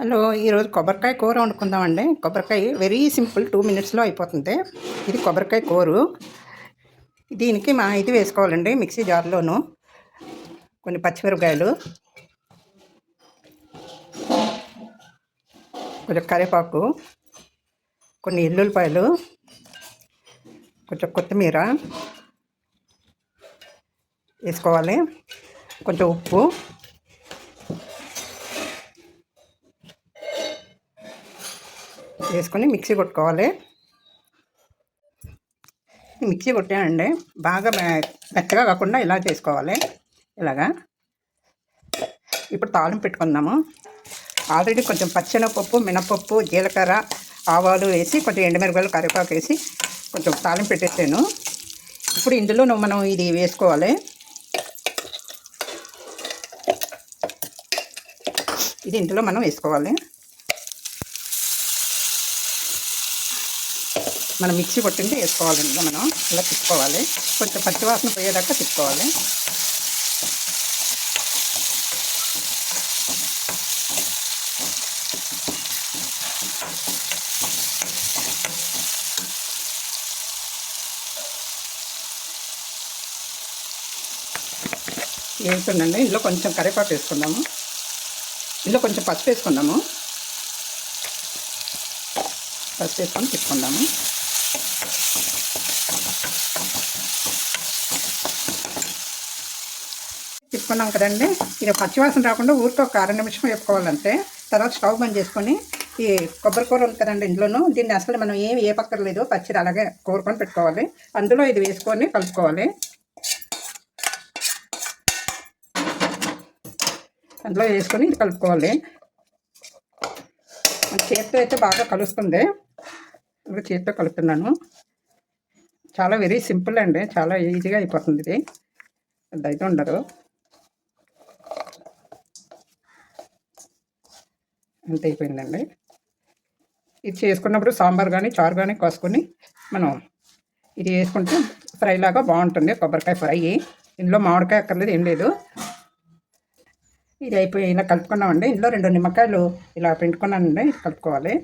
Hello ఈరోజు కొబ్బరికాయ కూర వండుకుందామండి. కొబ్బరికాయ వెరీ సింపుల్ టూ మినిట్స్లో అయిపోతుంది. ఇది కొబ్బరికాయ కూర. దీనికి మా ఇది వేసుకోవాలండి మిక్సీ జార్లోను. కొన్ని పచ్చిమిరపకాయలు. కొంచెం కరివేపాకు. కొన్ని ఎల్లుల్లిపాయలు. కొంచెం కొత్తిమీర. వేసుకోవాలి. కొంచెం ఉప్పు. వేసుకొని మిక్సీ కొట్టుకోవాలి. మిక్సీ కొట్టానండి బాగా మె- మెత్తగా కాకుండా ఇలా చేసుకోవాలి. ఇలాగా. ఇప్పుడు తాళం పెట్టుకుందాము. ఆల్రెడీ కొంచెం పచ్చెనపప్పు మినపప్పు జీలకర్ర ఆవాలు వేసి కొంచెం ఎండుమిరపకాయలు కరివేపాకు వేసి కొంచెం తాళం పెట్టేసాను. ఇప్పుడు ఇందులో మనం ఇది వేసుకోవాలి. ఇది ఇందులో మనం వేసుకోవాలి. మనం మిక్సీ పట్టింది వేసుకోవాలి. ఇంకా మనం ఇలా తిప్పుకోవాలి. కొంచెం పచ్చి వాసన పోయేదాకా తిప్పుకోవాలి. వేస్తుందండి ఇందులో కొంచెం కరివేపాకు వేసుకుందాము. ఇందులో కొంచెం పసుపు వేసుకుందాము. పసుపు వేసుకొని తిప్పుకుందాము. తిప్పుకున్నాం కదండి. ఇది పచ్చివాసన రాకుండా ఊరికే ఒక అర నిమిషం వేపుకోవాలంటే తర్వాత స్టవ్ బంద్ చేసుకొని ఈ కొబ్బరి కూర ఉంది కదండి ఇందులోనూ దీన్ని అసలు మనం ఏం ఏ పక్కర్లేదు పచ్చిది అలాగే కోరుకొని పెట్టుకోవాలి. అందులో ఇది వేసుకొని కలుపుకోవాలి. అందులో వేసుకొని ఇది కలుపుకోవాలి. చేతితో అయితే బాగా కలుస్తుంది. ఇప్పుడు చేతితో కలుపుతున్నాను. చాలా వెరీ సింపుల్ అండి. చాలా ఈజీగా అయిపోతుంది ఇది. పెద్ద అయితే ఉండదు. అంత అయిపోయిందండి. ఇది చేసుకున్నప్పుడు సాంబార్ కానీ చారు కానీ కోసుకొని మనం ఇది వేసుకుంటే ఫ్రై లాగా బాగుంటుంది. కొబ్బరికాయ ఫ్రై. ఇందులో మామిడికాయ అక్కర్లేదు ఏం లేదు. ఇది అయిపోయి ఇలా కలుపుకున్నామండి. ఇందులో రెండు నిమ్మకాయలు ఇలా పిండుకున్నానండి. కలుపుకోవాలి.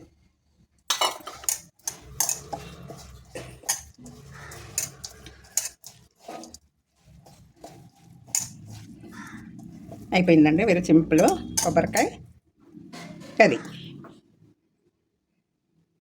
అయిపోయిందండి. వెరీ సింపుల్ కొబ్బరికాయ. కర్రీ